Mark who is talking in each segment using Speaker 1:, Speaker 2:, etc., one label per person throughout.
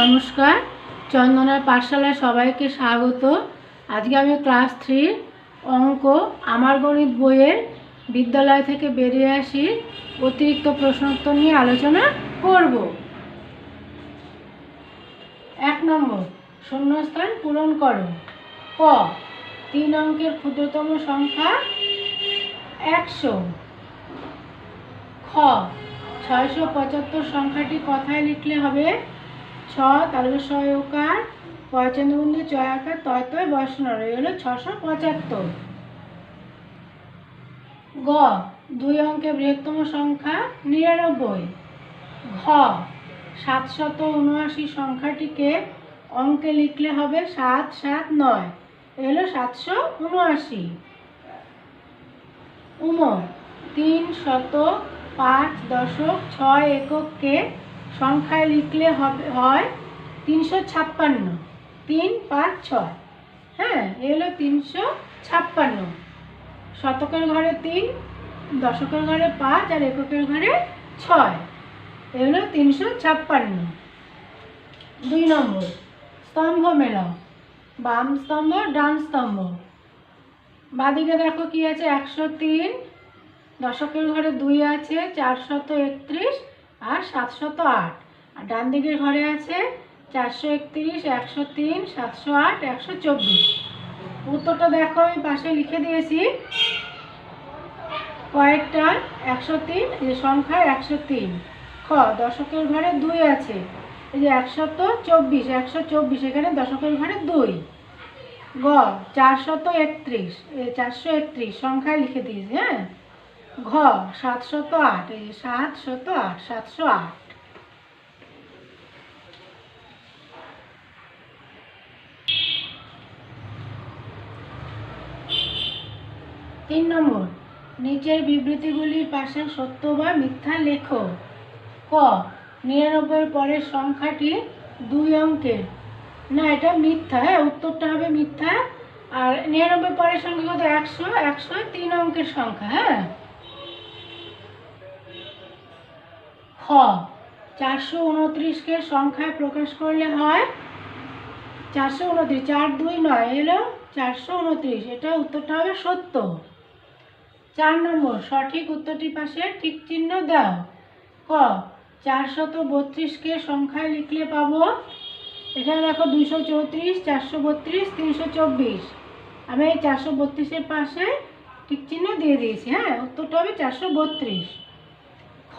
Speaker 1: নমস্কার। চন্দনার পাঠশালায় সবাইকে স্বাগত। আজকে আমি ক্লাস থ্রির অঙ্ক আমার গণিত বইয়ের বিদ্যালয় থেকে বেরিয়ে আসি। অতিরিক্ত প্রশ্নোত্তর নিয়ে আলোচনা করব। এক নম্বর, শূন্যস্থান পূরণ করো। ক, তিন অঙ্কের ক্ষুদ্রতম সংখ্যা একশো। খ, ছয়শো পঁচাত্তর সংখ্যাটি কথায় লিখলে হবে ছ তালবে ছয় ওকার, পয়চন্দ্রবন্ধু ছয় আকার তয় তয় বসনর এই হলো ছশো পঁচাত্তর। গ, দুই অঙ্কের বৃহত্তম সংখ্যা নিরানব্বই। ঘ, সাতশত উনআশি সংখ্যাটিকে অঙ্কে লিখলে হবে সাত সাত, নয়। এ হলো সাতশো উনআশি। উম, তিন শত পাঁচ দশক ছয় একককে সংখ্যায় লিখলে হবে, হয় তিনশো ছাপ্পান্ন। তিন, পাঁচ, ছয়। হ্যাঁ এ হলো তিনশো ছাপ্পান্ন। শতকের ঘরে তিন, দশকের ঘরে পাঁচ আর এককের ঘরে ছয়। এ হলো তিনশো ছাপ্পান্ন। দুই নম্বর, স্তম্ভ মেলাও বাম স্তম্ভ, ডান স্তম্ভ। বাদিকে দেখো কি আছে, একশো তিন। দশকের ঘরে দুই আছে, চারশত একত্রিশ। আর সাতশত আট। আর ডান দিকের ঘরে আছে চারশো একত্রিশ, একশো তিন, সাতশো আট, একশো চব্বিশ। উত্তরটা দেখো আমি পাশে লিখে দিয়েছি। কয়েকটা একশো তিন যে সংখ্যা একশো তিন। খ, দশকের ঘরে দুই আছে। এই যে একশত চব্বিশ, একশো চব্বিশ, এখানে দশকের ঘরে দুই। গ, চারশত একত্রিশ, এই চারশো একত্রিশ, সংখ্যায় লিখে দিয়েছি হ্যাঁ? ঘ, সাতশত আট, এই যে সাত শত আট, সাতশো আট। তিন নম্বর, নিচের বিবৃতিগুলির পাশে সত্য বা মিথ্যা লেখো। ক নিরানব্বই পরের সংখ্যাটি দুই অঙ্কের না, এটা মিথ্যা হ্যাঁ উত্তরটা হবে মিথ্যা। আর নিরানব্বই পরের সংখ্যা কত? একশো একশো তিন অঙ্কের সংখ্যা হ্যাঁ। খ, চারশো উনত্রিশকে সংখ্যায় প্রকাশ করলে হয় চারশো উনত্রিশ, চার দুই নয় এলো চারশো উনত্রিশ, এটা উত্তরটা হবে সত্য। চার নম্বর, সঠিক উত্তরটির পাশে ঠিক চিহ্ন দাও। ক, চারশত বত্রিশকে সংখ্যায় লিখলে পাবো? এখানে দেখো দুইশো চৌত্রিশ, চারশো বত্রিশ, তিনশো চব্বিশ। আমি এই চারশো বত্রিশের পাশে ঠিক চিহ্ন দিয়ে দিয়েছি হ্যাঁ উত্তরটা হবে চারশো বত্রিশ। খ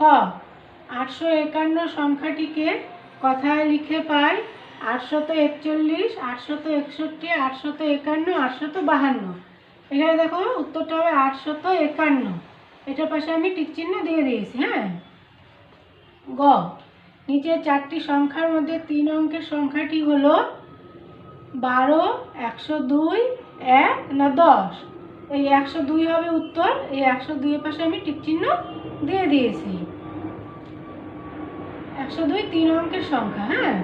Speaker 1: আটশো একান্ন সংখ্যাটিকে কথায় লিখে পাই আটশত একচল্লিশ আটশত একষট্টি আটশত একান্ন আটশত বাহান্ন। এখানে দেখো উত্তরটা হবে আটশত একান্ন। এটার পাশে আমি টিক চিহ্ন দিয়ে দিয়েছি হ্যাঁ? গ। নিচে চারটি সংখ্যার মধ্যে তিন অঙ্কের সংখ্যাটি হলো বারো, একশো দুই, এক না দশ। এই একশো দুই হবে উত্তর, এই একশো দুইয়ের পাশে আমি টিক চিহ্ন দিয়ে দিয়েছি। একশো দুই তিন অঙ্কের সংখ্যা হ্যাঁ?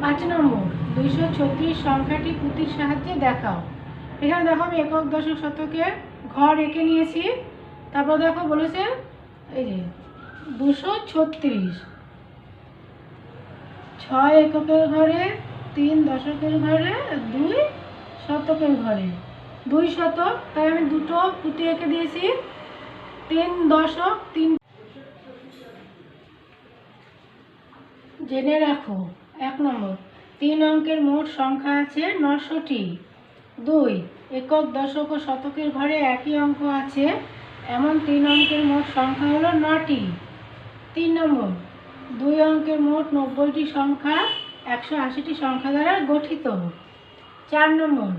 Speaker 1: পাঁচ নম্বর, দুইশো ছত্রিশ সংখ্যাটি পুঁতির সাহায্যে দেখাও। এখানে দেখো আমি একক, দশক শতকের ঘর এঁকে নিয়েছি। তারপর দেখো বলেছে, এই যে, দুশো ছত্রিশ। ছয় এককের ঘরে, তিন দশকের ঘরে, দুই শতকের ঘরে। দুই শতক, তাই আমি দুটো পুঁতি এঁকে দিয়েছি। তিন দশক, তিন জেনে রাখো, এক নম্বর, তিন অঙ্কের মোট সংখ্যা আছে নশোটি। দুই, একক দশক ও শতকের ঘরে একই অঙ্ক আছে, এমন তিন অঙ্কের মোট সংখ্যা হলো নটি। তিন নম্বর, দুই অঙ্কের মোট নব্বইটি সংখ্যা একশো আশিটি সংখ্যা দ্বারা গঠিত। চার নম্বর,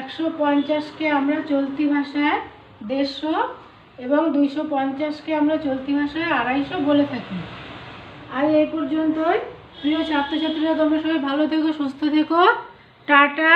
Speaker 1: একশো পঞ্চাশকে আমরা চলতি ভাষায় দেড়শো এবং দুইশো পঞ্চাশকে আমরা চলতি ভাষায় আড়াইশো বলে থাকি। আর এই পর্যন্তই। প্রিয় ছাত্রছাত্রীরা, তোমরা সবাই ভালো থেকো, সুস্থ থেকো। টাটা।